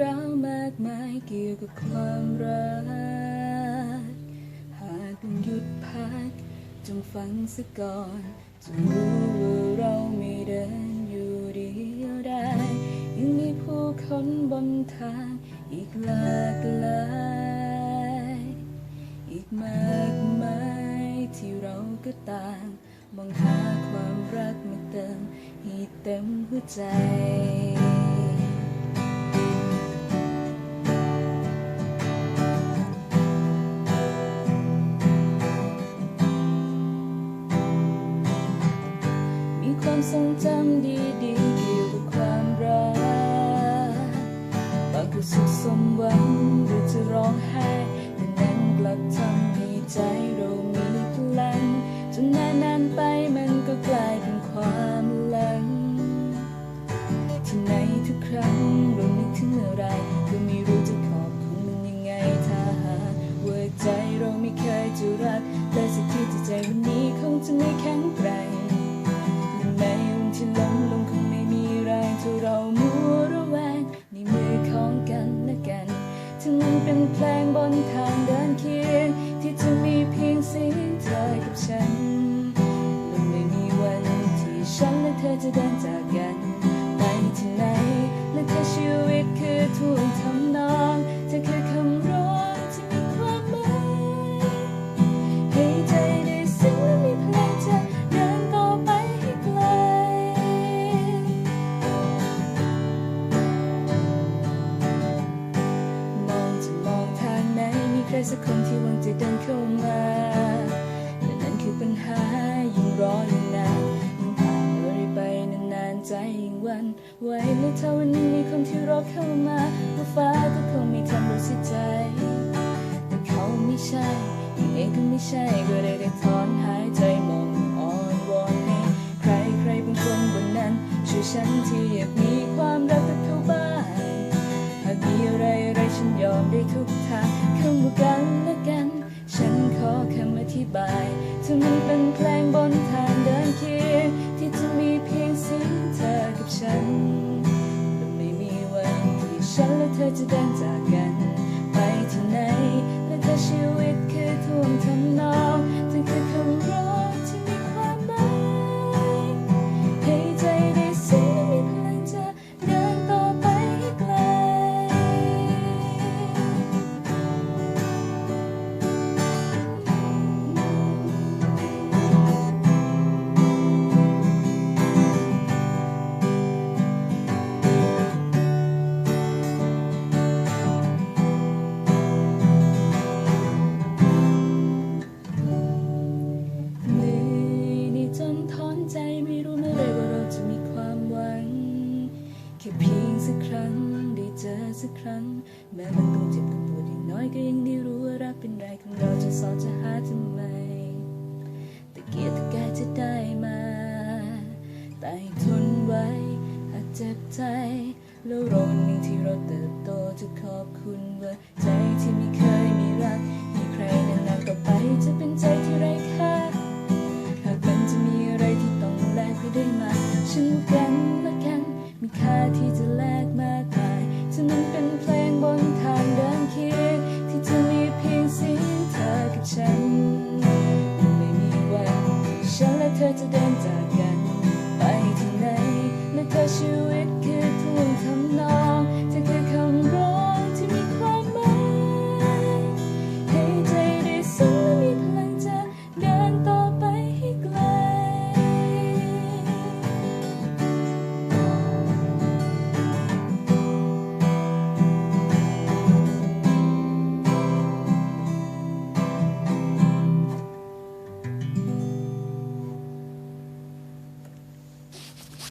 ราวมากมายเกี่ยวกับความรัก หากต้องหยุดพักจงฟังสักก่อนจงรู้ว่าเราไม่เดินอยู่เดียวได้ยังมีผู้คนบนทางอีกหลากหลายอีกมากมายที่เราก็ต่างมองหาความรักมาเติมให้เต็มหัวใจ ความทรงจำดีๆเกี่ยวกับความรักบางก็สุขสมหวังหรือจะร้องไห้แต่นั้นกลับทำให้ใจเรามีพลังจนนานๆไปมันก็กลายเป็นความหลังที่ในทุกครั้งเรานึกถึงอะไรก็ไม่รู้จะขอบคุณมันยังไงถ้าหากว่าใจเราไม่เคยจะรักและสักทีที่ใจวันนี้คงจะไม่แข็งแกร่ง อจะเดินจากกัน ไปที่ไหน และถ้าชีวิตคือท่วงทำนองเธอคือคำร้องที่มีความหมายให้ใจได้ซึ้งและมีพลังจะเดินต่อไปให้ไกล มองจะมองทางไหนมีใครสักคนที่หวังจะเดินเข้ามาและนั่นคือปัญหายิ่งรอน ไหวและถ้าวันนึงมีคนที่รอเข้ามาว่าฟ้าก็คงไม่ทำราเสียใจ แต่เขาไม่ใช่ยังเองก็ไม่ใช่ก็ได้แต่ถอนหายใจมองอ่อนวอนให้ใครใครบางคนบนนั้นช่วยฉันที่อยากมีความรักกับเขาบ้างหากมีอะไรอะไรฉันยอมได้ทุกทางคำว่ากันและกัน ฉันขอคำอธิบายถ้ามันเป็นเพลงบนทางเดินเคียงที่จะมีเพียงเสียงเธอ ฉันและไม่มีวันที่ฉันและเธอจะเดินจาก เป็นไรของเราจะสอนจะหาทำไมแต่เกียรติกายจะได้มาแต่ทนไว้หากเจ็บใจ แล้วรอวันหนึ่งที่เราเติบโตจะขอบคุณว่าใจ เธอจะเดินจากกัน ไปที่ไหนและเธอชีวิตคือทวงทำนอง